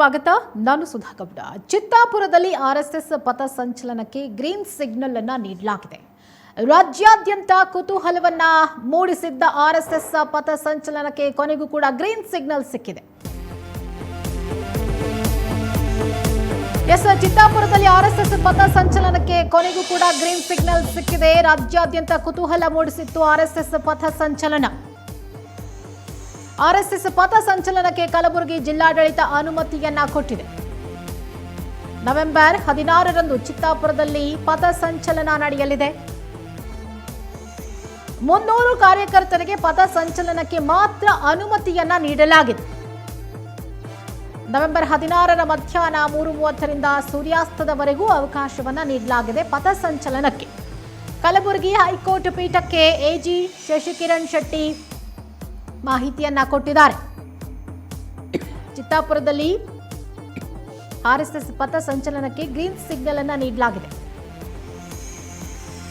ಸ್ವಾಗತ. ನಾನು ಸುಧಾ ಗೌಡ. ಚಿತ್ತಾಪುರದಲ್ಲಿ ಆರ್ಎಸ್ಎಸ್ ಪಥ ಸಂಚಲನಕ್ಕೆ ಗ್ರೀನ್ ಸಿಗ್ನಲ್ ಅನ್ನ ನೀಡಲಾಗಿದೆ. ರಾಜ್ಯಾದ್ಯಂತ ಕುತೂಹಲವನ್ನ ಮೂಡಿಸಿದ್ದ ಆರ್ಎಸ್ಎಸ್ ಪಥ ಸಂಚಲನಕ್ಕೆ ಕೊನೆಗೂ ಕೂಡ ಗ್ರೀನ್ ಸಿಗ್ನಲ್ ಸಿಕ್ಕಿದೆ. ಎಸ್, ಚಿತ್ತಾಪುರದಲ್ಲಿ ಆರ್ಎಸ್ಎಸ್ ಪಥ ಸಂಚಲನಕ್ಕೆ ಕೊನೆಗೂ ಕೂಡ ಗ್ರೀನ್ ಸಿಗ್ನಲ್ ಸಿಕ್ಕಿದೆ. ರಾಜ್ಯಾದ್ಯಂತ ಕುತೂಹಲ ಮೂಡಿಸಿತ್ತು ಆರ್ಎಸ್ಎಸ್ ಪಥ ಸಂಚಲನ. ಆರ್ಎಸ್ಎಸ್ ಪಥ ಸಂಚಲನಕ್ಕೆ ಕಲಬುರಗಿ ಜಿಲ್ಲಾಡಳಿತ ಅನುಮತಿಯನ್ನ ಕೊಟ್ಟಿದೆ. ನವೆಂಬರ್ ಹದಿನಾರರಂದು ಚಿತ್ತಾಪುರದಲ್ಲಿ ಪಥ ಸಂಚಲನ ನಡೆಯಲಿದೆ. ಮುನ್ನೂರು ಕಾರ್ಯಕರ್ತರಿಗೆ ಪಥ ಸಂಚಲನಕ್ಕೆ ಮಾತ್ರ ಅನುಮತಿಯನ್ನ ನೀಡಲಾಗಿದೆ. ನವೆಂಬರ್ ಹದಿನಾರರ ಮಧ್ಯಾಹ್ನ ಮೂರು ಮೂವತ್ತರಿಂದ ಸೂರ್ಯಾಸ್ತದವರೆಗೂ ಅವಕಾಶವನ್ನ ನೀಡಲಾಗಿದೆ ಪಥ ಸಂಚಲನಕ್ಕೆ. ಕಲಬುರಗಿ ಹೈಕೋರ್ಟ್ ಪೀಠಕ್ಕೆ ಎಜಿ ಶಶಿಕಿರಣ್ ಶೆಟ್ಟಿ ಮಾಹಿತಿಯನ್ನ ಕೊಟ್ಟಿದ್ದಾರೆ. ಚಿತ್ತಾಪುರದಲ್ಲಿ ಆರ್ಎಸ್ಎಸ್ ಪಥ ಸಂಚಲನಕ್ಕೆ ಗ್ರೀನ್ ಸಿಗ್ನಲ್ ಅನ್ನ ನೀಡಲಾಗಿದೆ.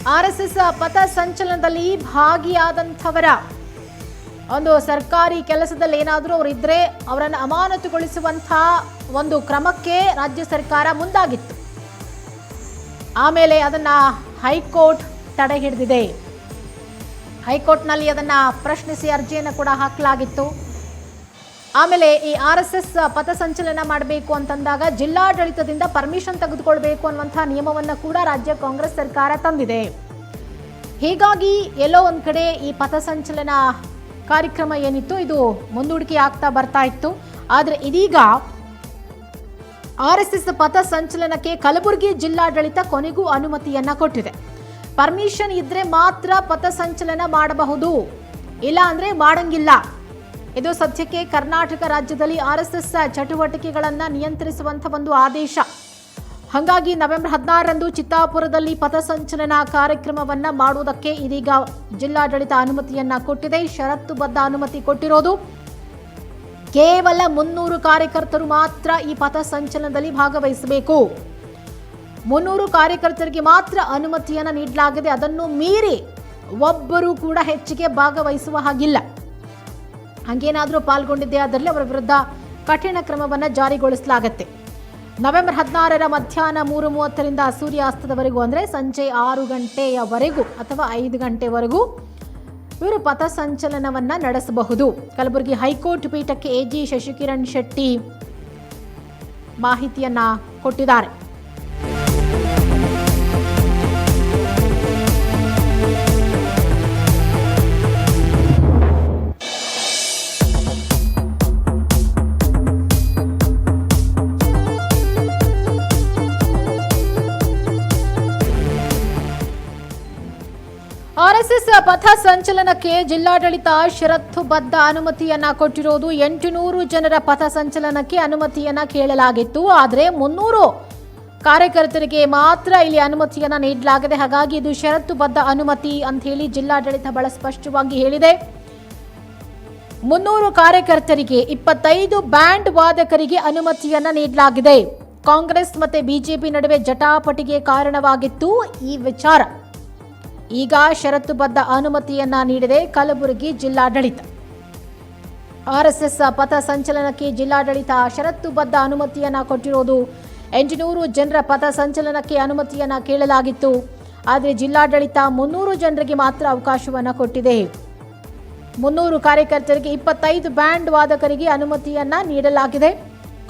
ಆರ್ಎಸ್ಎಸ್ ಪಥ ಸಂಚಲನದಲ್ಲಿ ಭಾಗಿಯಾದಂಥವರ ಒಂದು ಸರ್ಕಾರಿ ಕೆಲಸದಲ್ಲಿ ಏನಾದರೂ ಅವರಿದ್ರೆ ಅವರನ್ನು ಅಮಾನತುಗೊಳಿಸುವಂಥ ಒಂದು ಕ್ರಮಕ್ಕೆ ರಾಜ್ಯ ಸರ್ಕಾರ ಮುಂದಾಗಿತ್ತು. ಆಮೇಲೆ ಅದನ್ನ ಹೈಕೋರ್ಟ್ ತಡೆ ಹಿಡಿದಿದೆ. ಹೈಕೋರ್ಟ್ನಲ್ಲಿ ಅದನ್ನು ಪ್ರಶ್ನಿಸಿ ಅರ್ಜಿಯನ್ನು ಕೂಡ ಹಾಕಲಾಗಿತ್ತು. ಆಮೇಲೆ ಈ ಆರ್ ಎಸ್ ಎಸ್ ಪಥಸಂಚಲನ ಮಾಡಬೇಕು ಅಂತಂದಾಗ ಜಿಲ್ಲಾಡಳಿತದಿಂದ ಪರ್ಮಿಷನ್ ತೆಗೆದುಕೊಳ್ಬೇಕು ಅನ್ನುವಂಥ ನಿಯಮವನ್ನು ಕೂಡ ರಾಜ್ಯ ಕಾಂಗ್ರೆಸ್ ಸರ್ಕಾರ ತಂದಿದೆ. ಹೀಗಾಗಿ ಎಲ್ಲೋ ಒಂದು ಕಡೆ ಈ ಪಥಸಂಚಲನ ಕಾರ್ಯಕ್ರಮ ಏನಿತ್ತು, ಇದು ಮುಂದೂಡಿಕೆ ಆಗ್ತಾ ಬರ್ತಾ ಇತ್ತು. ಆದರೆ ಇದೀಗ ಆರ್ ಎಸ್ ಎಸ್ ಪಥ ಸಂಚಲನಕ್ಕೆ ಕಲಬುರಗಿ ಜಿಲ್ಲಾಡಳಿತ ಕೊನೆಗೂ ಅನುಮತಿಯನ್ನ ಕೊಟ್ಟಿದೆ. ಪರ್ಮಿಷನ್ ಇದ್ರೆ ಮಾತ್ರ ಪಥಸಂಚಲನ ಮಾಡಬಹುದು. ಇಲ್ಲ ಅಂದ್ರೆ ಮಾಡಂಗಿಲ್ಲ. ಇದು ಸದ್ಯಕ್ಕೆ ಕರ್ನಾಟಕ ರಾಜ್ಯದಲ್ಲಿ ಆರ್ ಎಸ್ ಎಸ್ ಚಟುವಟಿಕೆಗಳನ್ನು ನಿಯಂತ್ರಿಸುವಂತ ಒಂದು ಆದೇಶ. ಹಾಗಾಗಿ ನವೆಂಬರ್ ಹದಿನಾರರಂದು ಚಿತ್ತಾಪುರದಲ್ಲಿ ಪಥಸಂಚಲನ ಕಾರ್ಯಕ್ರಮವನ್ನ ಮಾಡುವುದಕ್ಕೆ ಇದೀಗ ಜಿಲ್ಲಾಡಳಿತ ಅನುಮತಿಯನ್ನ ಕೊಟ್ಟಿದೆ. ಷರತ್ತುಬದ್ಧ ಅನುಮತಿ ಕೊಟ್ಟಿರೋದು. ಕೇವಲ ಮುನ್ನೂರು ಕಾರ್ಯಕರ್ತರು ಮಾತ್ರ ಈ ಪಥಸಂಚಲನದಲ್ಲಿ ಭಾಗವಹಿಸಬೇಕು. ಮುನ್ನೂರು ಕಾರ್ಯಕರ್ತರಿಗೆ ಮಾತ್ರ ಅನುಮತಿಯನ್ನು ನೀಡಲಾಗಿದೆ. ಅದನ್ನು ಮೀರಿ ಒಬ್ಬರು ಕೂಡ ಹೆಚ್ಚಿಗೆ ಭಾಗವಹಿಸುವ ಹಾಗಿಲ್ಲ. ಹಂಗೇನಾದರೂ ಪಾಲ್ಗೊಂಡಿದ್ದೇ ಅದರಲ್ಲಿ ಅವರ ವಿರುದ್ಧ ಕಠಿಣ ಕ್ರಮವನ್ನು ಜಾರಿಗೊಳಿಸಲಾಗತ್ತೆ. ನವೆಂಬರ್ ಹದಿನಾರರ ಮಧ್ಯಾಹ್ನ ಮೂರು ಮೂವತ್ತರಿಂದ ಸೂರ್ಯಾಸ್ತದವರೆಗೂ ಅಂದರೆ ಸಂಜೆ ಆರು ಗಂಟೆಯವರೆಗೂ ಅಥವಾ ಐದು ಗಂಟೆವರೆಗೂ ಇವರು ಪಥಸಂಚಲನವನ್ನು ನಡೆಸಬಹುದು. ಕಲಬುರಗಿ ಹೈಕೋರ್ಟ್ ಪೀಠಕ್ಕೆ ಎಜಿ ಶಶಿಕಿರಣ್ ಶೆಟ್ಟಿ ಮಾಹಿತಿಯನ್ನು ಕೊಟ್ಟಿದ್ದಾರೆ. ಆರ್ಎಸ್ಎಸ್ ಪಥ ಸಂಚಲನಕ್ಕೆ ಜಿಲ್ಲಾಡಳಿತ ಷರತ್ತುಬದ್ಧ ಅನುಮತಿಯನ್ನ ಕೊಟ್ಟಿರೋದು ಎಂಟುನೂರು ಜನರ ಪಥ ಸಂಚಲನಕ್ಕೆ ಅನುಮತಿಯನ್ನ ಕೇಳಲಾಗಿತ್ತು. ಆದರೆ ಮುನ್ನೂರು ಕಾರ್ಯಕರ್ತರಿಗೆ ಮಾತ್ರ ಇಲ್ಲಿ ಅನುಮತಿಯನ್ನ ನೀಡಲಾಗಿದೆ. ಹಾಗಾಗಿ ಇದು ಷರತ್ತುಬದ್ಧ ಅನುಮತಿ ಅಂತ ಹೇಳಿ ಜಿಲ್ಲಾಡಳಿತ ಬಹಳ ಸ್ಪಷ್ಟವಾಗಿ ಹೇಳಿದೆ. ಮುನ್ನೂರು ಕಾರ್ಯಕರ್ತರಿಗೆ ಇಪ್ಪತ್ತೈದು ಬ್ಯಾಂಡ್ ವಾದಕರಿಗೆ ಅನುಮತಿಯನ್ನ ನೀಡಲಾಗಿದೆ. ಕಾಂಗ್ರೆಸ್ ಮತ್ತೆ ಬಿಜೆಪಿ ನಡುವೆ ಜಟಾಪಟಿಗೆ ಕಾರಣವಾಗಿತ್ತು ಈ ವಿಚಾರ. ಈಗ ಷರತ್ತುಬದ್ಧ ಅನುಮತಿಯನ್ನ ನೀಡಿದೆ ಕಲಬುರಗಿ ಜಿಲ್ಲಾಡಳಿತ. ಆರ್ಎಸ್ಎಸ್ ಪಥ ಸಂಚಲನಕ್ಕೆ ಜಿಲ್ಲಾಡಳಿತ ಷರತ್ತುಬದ್ಧ ಅನುಮತಿಯನ್ನ ಕೊಟ್ಟಿರೋದು ಎಂಟುನೂರು ಜನರ ಪಥ ಸಂಚಲನಕ್ಕೆ ಅನುಮತಿಯನ್ನ ಕೇಳಲಾಗಿತ್ತು. ಆದರೆ ಜಿಲ್ಲಾಡಳಿತ ಮುನ್ನೂರು ಜನರಿಗೆ ಮಾತ್ರ ಅವಕಾಶವನ್ನು ಕೊಟ್ಟಿದೆ. ಮುನ್ನೂರು ಕಾರ್ಯಕರ್ತರಿಗೆ ಇಪ್ಪತ್ತೈದು ಬ್ಯಾಂಡ್ ವಾದಕರಿಗೆ ಅನುಮತಿಯನ್ನ ನೀಡಲಾಗಿದೆ.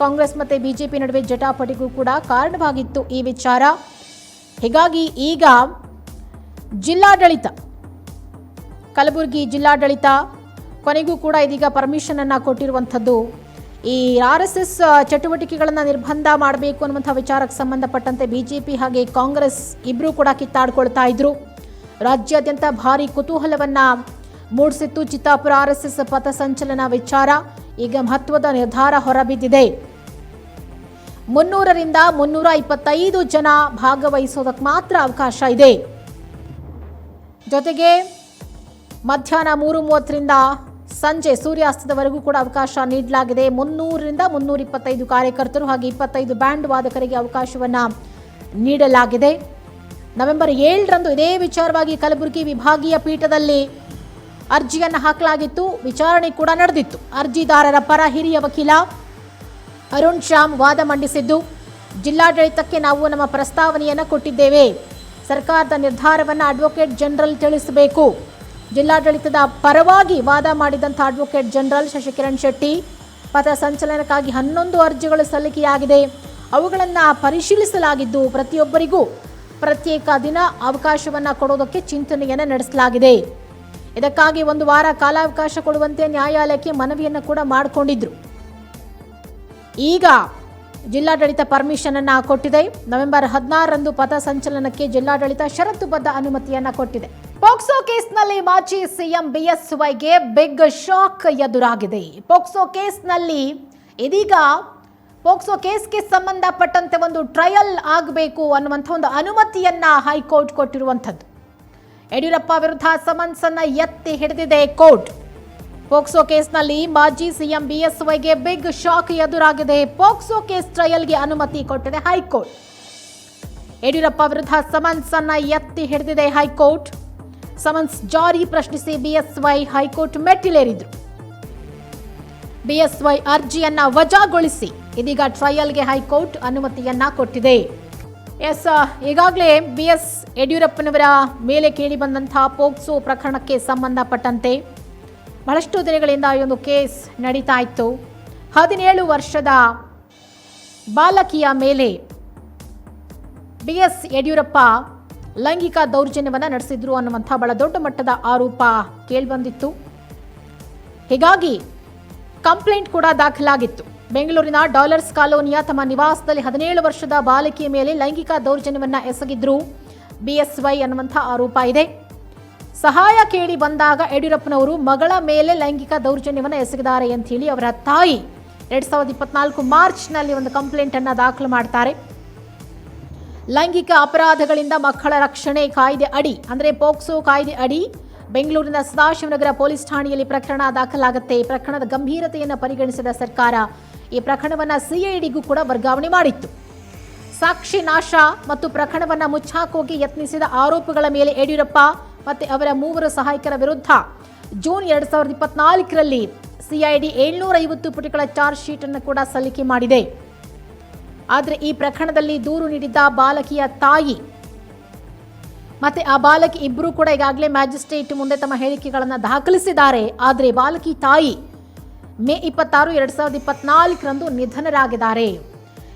ಕಾಂಗ್ರೆಸ್ ಮತ್ತೆ ಬಿಜೆಪಿ ನಡುವೆ ಜಟಾಪಟಿಗೂ ಕೂಡ ಕಾರಣವಾಗಿತ್ತು ಈ ವಿಚಾರ. ಹೀಗಾಗಿ ಈಗ ಜಿಲ್ಲಾಡಳಿತ. ಕಲಬುರಗಿ ಜಿಲ್ಲಾಡಳಿತ ಕೊನೆಗೂ ಕೂಡ ಇದೀಗ ಪರ್ಮಿಷನ್ ಅನ್ನ ಕೊಟ್ಟಿರುವಂಥದ್ದು. ಈ ಆರ್ ಎಸ್ ಎಸ್ ಚಟುವಟಿಕೆಗಳನ್ನು ನಿರ್ಬಂಧ ಮಾಡಬೇಕು ಅನ್ನುವಂಥ ವಿಚಾರಕ್ಕೆ ಸಂಬಂಧಪಟ್ಟಂತೆ ಬಿಜೆಪಿ ಹಾಗೆ ಕಾಂಗ್ರೆಸ್ ಇಬ್ಬರೂ ಕೂಡ ಕಿತ್ತಾಡ್ಕೊಳ್ತಾ ಇದ್ರು. ರಾಜ್ಯಾದ್ಯಂತ ಭಾರಿ ಕುತೂಹಲವನ್ನ ಮೂಡಿಸಿತ್ತು ಚಿತ್ತಾಪುರ ಆರ್ ಎಸ್ ಎಸ್ ಪಥಸಂಚಲನ ವಿಚಾರ. ಈಗ ಮಹತ್ವದ ನಿರ್ಧಾರ ಹೊರಬಿದ್ದಿದೆ. ಮುನ್ನೂರರಿಂದ ಮುನ್ನೂರ ಇಪ್ಪತ್ತೈದು ಜನ ಭಾಗವಹಿಸೋದಕ್ಕೆ ಮಾತ್ರ ಅವಕಾಶ ಇದೆ. ಜೊತೆಗೆ ಮಧ್ಯಾಹ್ನ ಮೂರು ಮೂವತ್ತರಿಂದ ಸಂಜೆ ಸೂರ್ಯಾಸ್ತದವರೆಗೂ ಕೂಡ ಅವಕಾಶ ನೀಡಲಾಗಿದೆ. ಮುನ್ನೂರರಿಂದ ಮುನ್ನೂರ ಇಪ್ಪತ್ತೈದು ಕಾರ್ಯಕರ್ತರು ಹಾಗೆ ಇಪ್ಪತ್ತೈದು ಬ್ಯಾಂಡ್ ವಾದಕರಿಗೆ ಅವಕಾಶವನ್ನು ನೀಡಲಾಗಿದೆ. ನವೆಂಬರ್ ಏಳರಂದು ಇದೇ ವಿಚಾರವಾಗಿ ಕಲಬುರಗಿ ವಿಭಾಗೀಯ ಪೀಠದಲ್ಲಿ ಅರ್ಜಿಯನ್ನು ಹಾಕಲಾಗಿತ್ತು. ವಿಚಾರಣೆ ಕೂಡ ನಡೆದಿತ್ತು. ಅರ್ಜಿದಾರರ ಪರ ಹಿರಿಯ ವಕೀಲ ಅರುಣ್ ಶ್ಯಾಮ್ ವಾದ ಮಂಡಿಸಿದ್ದು, ಜಿಲ್ಲಾಡಳಿತಕ್ಕೆ ನಾವು ನಮ್ಮ ಪ್ರಸ್ತಾವನೆಯನ್ನು ಕೊಟ್ಟಿದ್ದೇವೆ. ಸರ್ಕಾರದ ನಿರ್ಧಾರವನ್ನು ಅಡ್ವೊಕೇಟ್ ಜನರಲ್ ತಿಳಿಸಬೇಕು. ಜಿಲ್ಲಾಡಳಿತದ ಪರವಾಗಿ ವಾದ ಮಾಡಿದಂಥ ಅಡ್ವೊಕೇಟ್ ಜನರಲ್ ಶಶಿಕಿರಣ್ ಶೆಟ್ಟಿ, ಪಥ ಸಂಚಲನಕ್ಕಾಗಿ ಹನ್ನೊಂದು ಅರ್ಜಿಗಳು ಸಲ್ಲಿಕೆಯಾಗಿದೆ. ಅವುಗಳನ್ನು ಪರಿಶೀಲಿಸಲಾಗಿದ್ದು ಪ್ರತಿಯೊಬ್ಬರಿಗೂ ಪ್ರತ್ಯೇಕ ದಿನ ಅವಕಾಶವನ್ನು ಕೊಡೋದಕ್ಕೆ ಚಿಂತನೆಯನ್ನು ನಡೆಸಲಾಗಿದೆ. ಇದಕ್ಕಾಗಿ ಒಂದು ವಾರ ಕಾಲಾವಕಾಶ ಕೊಡುವಂತೆ ನ್ಯಾಯಾಲಯಕ್ಕೆ ಮನವಿಯನ್ನು ಕೂಡ ಮಾಡಿಕೊಂಡಿದ್ರು. ಈಗ ಜಿಲ್ಲಾಡಳಿತ ಪರ್ಮಿಷನ್ ಅನ್ನು ಕೊಟ್ಟಿದೆ. ನವೆಂಬರ್ ಹದಿನಾರರಂದು ಪಥ ಸಂಚಲನಕ್ಕೆ ಜಿಲ್ಲಾಡಳಿತ ಷರತ್ತುಬದ್ಧ ಅನುಮತಿಯನ್ನ ಕೊಟ್ಟಿದೆ. ಪೋಕ್ಸೋ ಕೇಸ್ನಲ್ಲಿ ಮಾಜಿ ಸಿಎಂ ಬಿಎಸ್ವೈಗೆ ಬಿಗ್ ಶಾಕ್ ಎದುರಾಗಿದೆ. ಪೋಕ್ಸೋ ಕೇಸ್ನಲ್ಲಿ ಇದೀಗ ಪೋಕ್ಸೋ ಕೇಸ್ಗೆ ಸಂಬಂಧಪಟ್ಟಂತೆ ಒಂದು ಟ್ರಯಲ್ ಆಗಬೇಕು ಅನ್ನುವಂಥ ಒಂದು ಅನುಮತಿಯನ್ನ ಹೈಕೋರ್ಟ್ ಕೊಟ್ಟಿರುವಂಥದ್ದು. ಯಡಿಯೂರಪ್ಪ ವಿರುದ್ಧ ಸಮನ್ಸ್ ಅನ್ನ ಎತ್ತಿ ಹಿಡಿದಿದೆ ಕೋರ್ಟ್. ಪೋಕ್ಸೋ ಕೇಸ್ನಲ್ಲಿ ಮಾಜಿ ಸಿಎಂ ಬಿಎಸ್ವೈಗೆ ಬಿಗ್ ಶಾಕ್ ಎದುರಾಗಿದೆ. ಪೋಕ್ಸೋ ಕೇಸ್ ಟ್ರಯಲ್ಗೆ ಅನುಮತಿ ಕೊಟ್ಟಿದೆ ಹೈಕೋರ್ಟ್. ಯಡಿಯೂರಪ್ಪ ವಿರುದ್ಧ ಸಮನ್ಸ್ ಅನ್ನ ಎತ್ತಿ ಹಿಡಿದಿದೆ ಹೈಕೋರ್ಟ್. ಸಮನ್ಸ್ ಜಾರಿ ಪ್ರಶ್ನಿಸಿ ಬಿಎಸ್ವೈ ಹೈಕೋರ್ಟ್ ಮೆಟ್ಟಿಲೇರಿದ್ರು. ಬಿಎಸ್ವೈ ಅರ್ಜಿಯನ್ನ ವಜಾಗೊಳಿಸಿ ಇದೀಗ ಟ್ರಯಲ್ಗೆ ಹೈಕೋರ್ಟ್ ಅನುಮತಿಯನ್ನ ಕೊಟ್ಟಿದೆ. ಎಸ್, ಈಗಾಗಲೇ ಬಿ ಎಸ್ ಯಡಿಯೂರಪ್ಪನವರ ಮೇಲೆ ಕೇಳಿ ಬಂದಂತಹ ಪೋಕ್ಸೋ ಪ್ರಕರಣಕ್ಕೆ ಸಂಬಂಧಪಟ್ಟಂತೆ ಬಹಳಷ್ಟು ದಿನಗಳಿಂದ ಈ ಒಂದು ಕೇಸ್ ನಡೀತಾ ಇತ್ತು ಹದಿನೇಳು ವರ್ಷದ ಬಾಲಕಿಯ ಮೇಲೆ ಬಿ ಎಸ್ ಯಡಿಯೂರಪ್ಪ ಲೈಂಗಿಕ ದೌರ್ಜನ್ಯವನ್ನು ನಡೆಸಿದ್ರು ಅನ್ನುವಂಥ ಬಹಳ ದೊಡ್ಡ ಮಟ್ಟದ ಆರೋಪ ಕೇಳಿಬಂದಿತ್ತು. ಹೀಗಾಗಿ ಕಂಪ್ಲೇಂಟ್ ಕೂಡ ದಾಖಲಾಗಿತ್ತು. ಬೆಂಗಳೂರಿನ ಡಾಲರ್ಸ್ ಕಾಲೋನಿಯ ತಮ್ಮ ನಿವಾಸದಲ್ಲಿ ಹದಿನೇಳು ವರ್ಷದ ಬಾಲಕಿಯ ಮೇಲೆ ಲೈಂಗಿಕ ದೌರ್ಜನ್ಯವನ್ನು ಎಸಗಿದ್ರು. ಬಿಎಸ್ವೈ ಅನ್ನುವಂಥ ಆರೋಪ ಇದೆ. ಸಹಾಯ ಕೇಳಿ ಬಂದಾಗ ಯಡಿಯೂರಪ್ಪನವರು ಮಗಳ ಮೇಲೆ ಲೈಂಗಿಕ ದೌರ್ಜನ್ಯವನ್ನು ಎಸಗಿದ್ದಾರೆ ಅಂತ ಹೇಳಿ ಅವರ ತಾಯಿ ಎರಡ್ ಸಾವಿರದ ಇಪ್ಪತ್ನಾಲ್ಕು ಮಾರ್ಚ್ನಲ್ಲಿ ಒಂದು ಕಂಪ್ಲೇಂಟ್ ಅನ್ನ ದಾಖಲು ಮಾಡ್ತಾರೆ. ಲೈಂಗಿಕ ಅಪರಾಧಗಳಿಂದ ಮಕ್ಕಳ ರಕ್ಷಣೆ ಕಾಯ್ದೆ ಅಡಿ, ಅಂದರೆ ಪೋಕ್ಸೋ ಕಾಯ್ದೆ ಅಡಿ ಬೆಂಗಳೂರಿನ ಸದಾಶಿವನಗರ ಪೊಲೀಸ್ ಠಾಣೆಯಲ್ಲಿ ಪ್ರಕರಣ ದಾಖಲಾಗುತ್ತೆ. ಪ್ರಕರಣದ ಗಂಭೀರತೆಯನ್ನು ಪರಿಗಣಿಸಿದ ಸರ್ಕಾರ ಈ ಪ್ರಕರಣವನ್ನು ಸಿಐಡಿಗೂ ಕೂಡ ವರ್ಗಾವಣೆ ಮಾಡಿತ್ತು. ಸಾಕ್ಷಿ ನಾಶ ಮತ್ತು ಪ್ರಕರಣವನ್ನು ಮುಚ್ಚಾಕೋಗಿ ಯತ್ನಿಸಿದ ಆರೋಪಗಳ ಮೇಲೆ ಯಡಿಯೂರಪ್ಪ ಮತ್ತೆ ಅವರ ಮೂವರು ಸಹಾಯಕರ ವಿರುದ್ಧ ಜೂನ್ ಎರಡ್ ಸಾವಿರದ ಇಪ್ಪತ್ನಾಲ್ಕರಲ್ಲಿ ಸಿಐಡಿ ಏಳ್ನೂರ ಐವತ್ತು ಪುಟಗಳ ಚಾರ್ಜ್ ಶೀಟ್ ಅನ್ನು ಕೂಡ ಸಲ್ಲಿಕೆ ಮಾಡಿದೆ. ಆದರೆ ಈ ಪ್ರಕರಣದಲ್ಲಿ ದೂರು ನೀಡಿದ್ದ ಬಾಲಕಿಯ ತಾಯಿ ಮತ್ತೆ ಆ ಬಾಲಕಿ ಇಬ್ಬರು ಕೂಡ ಈಗಾಗಲೇ ಮ್ಯಾಜಿಸ್ಟ್ರೇಟ್ ಮುಂದೆ ತಮ್ಮ ಹೇಳಿಕೆಗಳನ್ನು ದಾಖಲಿಸಿದ್ದಾರೆ. ಆದರೆ ಬಾಲಕಿ ತಾಯಿ ಮೇ ಇಪ್ಪತ್ತಾರು ಎರಡ್ ಸಾವಿರದ ಇಪ್ಪತ್ನಾಲ್ಕರಂದು ನಿಧನರಾಗಿದ್ದಾರೆ.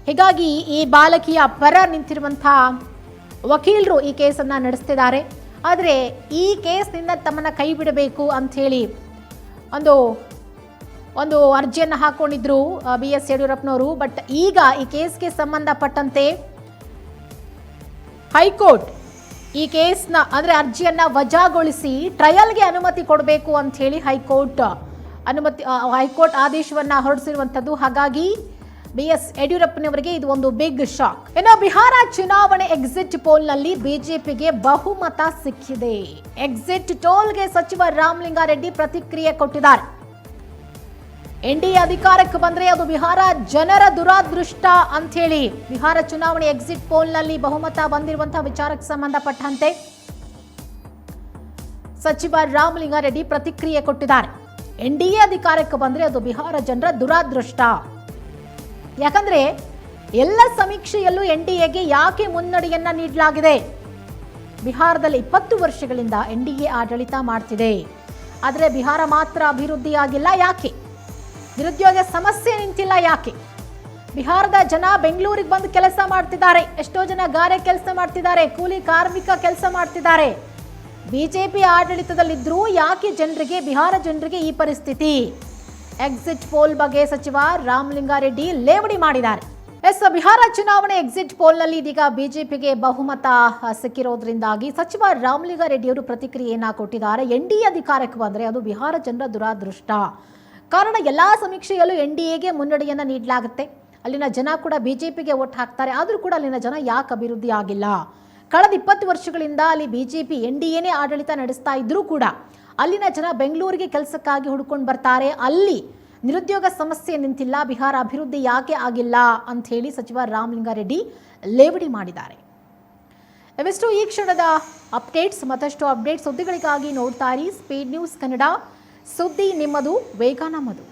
ಹೀಗಾಗಿ ಈ ಬಾಲಕಿಯ ಪರ ನಿಂತಿರುವಂತಹ ವಕೀಲರು ಈ ಕೇಸನ್ನು ನಡೆಸ್ತಿದ್ದಾರೆ. ಆದರೆ ಈ ಕೇಸ್ನಿಂದ ತಮ್ಮನ್ನು ಕೈ ಬಿಡಬೇಕು ಅಂಥೇಳಿ ಒಂದು ಒಂದು ಅರ್ಜಿಯನ್ನು ಹಾಕೊಂಡಿದ್ರು ಬಿ ಎಸ್ ಯಡಿಯೂರಪ್ಪನವರು. ಬಟ್ ಈಗ ಈ ಕೇಸ್ಗೆ ಸಂಬಂಧಪಟ್ಟಂತೆ ಹೈಕೋರ್ಟ್ ಈ ಕೇಸ್ನ, ಅಂದರೆ ಅರ್ಜಿಯನ್ನು ವಜಾಗೊಳಿಸಿ ಟ್ರಯಲ್ಗೆ ಅನುಮತಿ ಕೊಡಬೇಕು ಅಂಥೇಳಿ ಹೈಕೋರ್ಟ್ ಅನುಮತಿ ಹೈಕೋರ್ಟ್ ಆದೇಶವನ್ನು ಹೊರಡಿಸಿರುವಂಥದ್ದು. ಹಾಗಾಗಿ ಬಿ ಎಸ್ ಯಡಿಯೂರಪ್ಪನವರಿಗೆ ಇದು ಒಂದು ಬಿಗ್ ಶಾಕ್ ಇನ್ನು ಬಿಹಾರ ಚುನಾವಣೆ ಎಕ್ಸಿಟ್ ಪೋಲ್ನಲ್ಲಿ ಬಿಜೆಪಿಗೆ ಬಹುಮತ ಸಿಕ್ಕಿದೆ. ಎಕ್ಸಿಟ್ ಟೋಲ್ಗೆ ಸಚಿವ ರಾಮಲಿಂಗಾರೆಡ್ಡಿ ಪ್ರತಿಕ್ರಿಯೆ ಕೊಟ್ಟಿದ್ದಾರೆ. ಎನ್ಡಿಎ ಅಧಿಕಾರಕ್ಕೆ ಬಂದ್ರೆ ಅದು ಬಿಹಾರ ಜನರ ದುರಾದೃಷ್ಟ ಅಂಥೇಳಿ. ಬಿಹಾರ ಚುನಾವಣೆ ಎಕ್ಸಿಟ್ ಪೋಲ್ನಲ್ಲಿ ಬಹುಮತ ಬಂದಿರುವಂತಹ ವಿಚಾರಕ್ಕೆ ಸಂಬಂಧಪಟ್ಟಂತೆ ಸಚಿವ ರಾಮಲಿಂಗಾರೆಡ್ಡಿ ಪ್ರತಿಕ್ರಿಯೆ ಕೊಟ್ಟಿದ್ದಾರೆ. ಎನ್ಡಿಎ ಅಧಿಕಾರಕ್ಕೆ ಬಂದ್ರೆ ಅದು ಬಿಹಾರ ಜನರ ದುರಾದೃಷ್ಟ. ಯಾಕಂದ್ರೆ ಎಲ್ಲ ಸಮೀಕ್ಷೆಯಲ್ಲೂ ಎನ್ ಡಿ ಎಗೆ ಯಾಕೆ ಮುನ್ನಡೆಯನ್ನ ನೀಡಲಾಗಿದೆ? ಬಿಹಾರದಲ್ಲಿ ಇಪ್ಪತ್ತು ವರ್ಷಗಳಿಂದ ಎನ್ಡಿಎ ಆಡಳಿತ ಮಾಡ್ತಿದೆ. ಆದರೆ ಬಿಹಾರ ಮಾತ್ರ ಅಭಿವೃದ್ಧಿಯಾಗಿಲ್ಲ. ಯಾಕೆ? ನಿರುದ್ಯೋಗ ಸಮಸ್ಯೆ ನಿಂತಿಲ್ಲ. ಯಾಕೆ? ಬಿಹಾರದ ಜನ ಬೆಂಗಳೂರಿಗೆ ಬಂದು ಕೆಲಸ ಮಾಡ್ತಿದ್ದಾರೆ. ಎಷ್ಟೋ ಜನ ಗಾರೆ ಕೆಲಸ ಮಾಡ್ತಿದ್ದಾರೆ. ಕೂಲಿ ಕಾರ್ಮಿಕ ಕೆಲಸ ಮಾಡ್ತಿದ್ದಾರೆ. ಬಿಜೆಪಿ ಆಡಳಿತದಲ್ಲಿದ್ದರೂ ಯಾಕೆ ಜನರಿಗೆ, ಬಿಹಾರ ಜನರಿಗೆ ಈ ಪರಿಸ್ಥಿತಿ? ಎಕ್ಸಿಟ್ ಪೋಲ್ ಬಗ್ಗೆ ಸಚಿವ ರಾಮಲಿಂಗಾರೆಡ್ಡಿ ಲೇವಡಿ ಮಾಡಿದ್ದಾರೆ. ಎಸ್, ಬಿಹಾರ ಚುನಾವಣೆ ಎಕ್ಸಿಟ್ ಪೋಲ್ನಲ್ಲಿ ಇದೀಗ ಬಿಜೆಪಿಗೆ ಬಹುಮತ ಸಿಕ್ಕಿರೋದ್ರಿಂದಾಗಿ ಸಚಿವ ರಾಮಲಿಂಗಾರೆಡ್ಡಿಯವರು ಪ್ರತಿಕ್ರಿಯೆಯನ್ನ ಕೊಟ್ಟಿದ್ದಾರೆ. ಎನ್ ಡಿ ಅಧಿಕಾರಕ್ಕೆ ಬಂದರೆ ಅದು ಬಿಹಾರ ಜನರ ದುರಾದೃಷ್ಟ. ಕಾರಣ ಎಲ್ಲಾ ಸಮೀಕ್ಷೆಯಲ್ಲೂ ಎನ್ ಡಿ ಎಗೆ ಮುನ್ನಡೆಯನ್ನು ನೀಡಲಾಗುತ್ತೆ. ಅಲ್ಲಿನ ಜನ ಕೂಡ ಬಿಜೆಪಿಗೆ ಓಟ್ ಹಾಕ್ತಾರೆ. ಆದರೂ ಕೂಡ ಅಲ್ಲಿನ ಜನ ಯಾಕೆ ಅಭಿವೃದ್ಧಿ ಆಗಿಲ್ಲ? ಕಳೆದ ಇಪ್ಪತ್ತು ವರ್ಷಗಳಿಂದ ಅಲ್ಲಿ ಬಿಜೆಪಿ ಎನ್ ಡಿ ಎನೇ ಆಡಳಿತ ನಡೆಸ್ತಾ ಇದ್ರೂ ಕೂಡ ಅಲ್ಲಿನ ಜನ ಬೆಂಗಳೂರಿಗೆ ಕೆಲಸಕ್ಕಾಗಿ ಹುಡ್ಕೊಂಡು ಬರ್ತಾರೆ. ಅಲ್ಲಿ ನಿರುದ್ಯೋಗ ಸಮಸ್ಯೆ ನಿಂತಿಲ್ಲ, ಬಿಹಾರ ಅಭಿವೃದ್ಧಿ ಯಾಕೆ ಆಗಿಲ್ಲ ಅಂತ ಹೇಳಿ ಸಚಿವ ರಾಮಲಿಂಗಾರೆಡ್ಡಿ ಲೇವಡಿ ಮಾಡಿದ್ದಾರೆ. ಇವಿಷ್ಟು ಈ ಕ್ಷಣದ ಅಪ್ಡೇಟ್ಸ್, ಮತ್ತಷ್ಟು ಅಪ್ಡೇಟ್ ಸುದ್ದಿಗಳಿಗಾಗಿ ನೋಡ್ತಾ ಸ್ಪೀಡ್ ನ್ಯೂಸ್ ಕನ್ನಡ. ಸುದ್ದಿ ನಿಮ್ಮದು ವೇಗ ನಮ್ಮದು